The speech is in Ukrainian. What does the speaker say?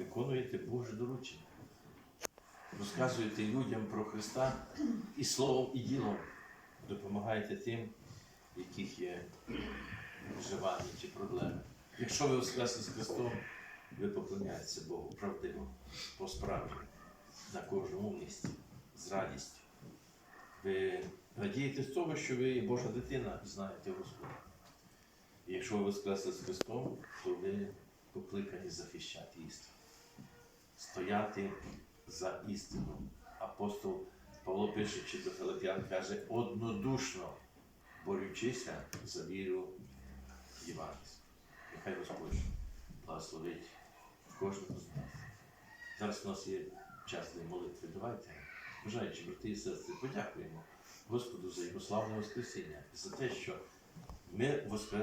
виконуєте Боже доручення. Розказуєте людям про Христа і словом, і ділом допомагаєте тим, яких є вживання чи проблеми. Якщо ви воскресли з Христом, ви поклоняєтеся Богу правдиво, по-справжньому, на кожному місці, з радістю. Ви радієте з того, що ви Божа дитина і знаєте Господа. І якщо ви воскресли з Христом, то ви покликані захищати істину, стояти за істину. Апостол Павло пишучи до Филип'ян, каже, однодушно борючися за віру Євангельську. Нехай Господь благословить кожного з нас. Зараз у нас є час для молитви. Давайте, бажаючи брати і сестри, подякуємо Господу за його славне Воскресіння, за те, що ми воскресли.